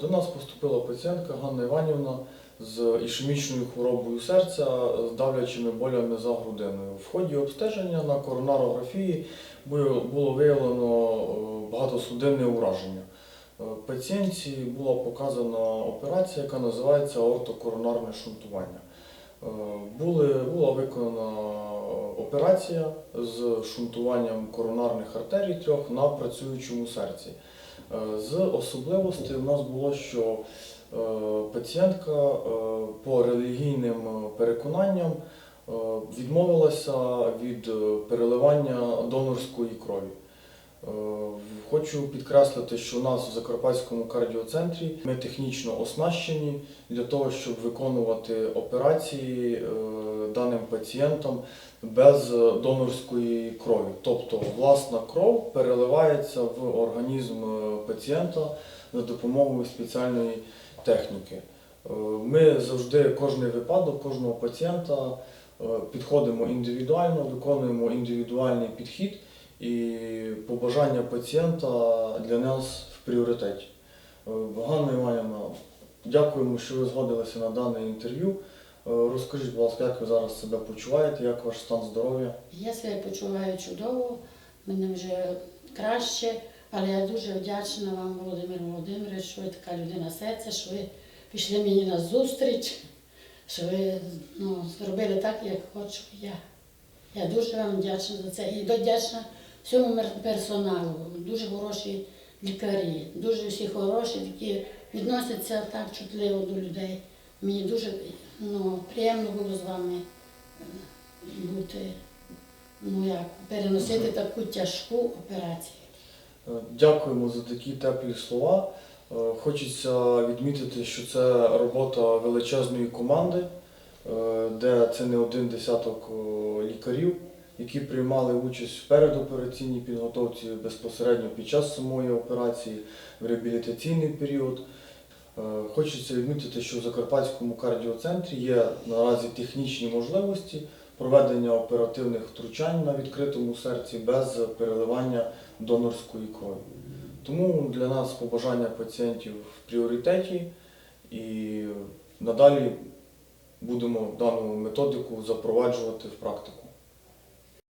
До нас поступила пацієнтка Ганна Іванівна з ішемічною хворобою серця, з давлячими болями за грудиною. В ході обстеження на коронарографії було виявлено е, багатосудинне ураження. Е, Пацієнтці була показана операція, яка називається ортокоронарне шунтування. Е, була виконана операція з шунтуванням коронарних артерій трьох на працюючому серці. Е, З особливостей у нас було, що е, пацієнтка е, по релігійним переконанням відмовилася від переливання донорської крові. Е, Хочу підкреслити, що у нас в Закарпатському кардіоцентрі ми технічно оснащені для того, щоб виконувати операції е, даним пацієнтам без донорської крові. Тобто власна кров переливається в організм е, пацієнта за допомогою спеціальної техніки. Ми завжди кожний випадок, кожного пацієнта підходимо індивідуально, виконуємо індивідуальний підхід і побажання пацієнта для нас в пріоритеті. Е, Ганна Іванівна, дякуємо, що ви згодилися на дане інтерв'ю. Е, Розкажіть, будь ласка, як ви зараз себе почуваєте, як ваш стан здоров'я? Я себе почуваю чудово, мене вже краще, але я дуже вдячна вам, Володимир Володимирович, що ви така людина серця, що ви пішли мені на зустріч, що ви ну, зробили так, як хочу я. Я дуже вам вдячна за це і вдячна всьому персоналу. Дуже хороші лікарі, дуже всі хороші, які відносяться так чутливо до людей. Мені дуже ну, приємно було з вами е, бути ну як, переносити таку тяжку операцію. Е, Дякуємо за такі теплі слова. Е, Хочеться відмітити, що це робота величезної команди, де це не один десяток лікарів, які приймали участь в передопераційній підготовці безпосередньо під час самої операції, в реабілітаційний період. Е, Хочеться відмітити, що в Закарпатському кардіоцентрі є наразі технічні можливості проведення оперативних втручань на відкритому серці без переливання донорської крові. Тому для нас побажання пацієнтів в пріоритеті і надалі будемо дану методику запроваджувати в практику.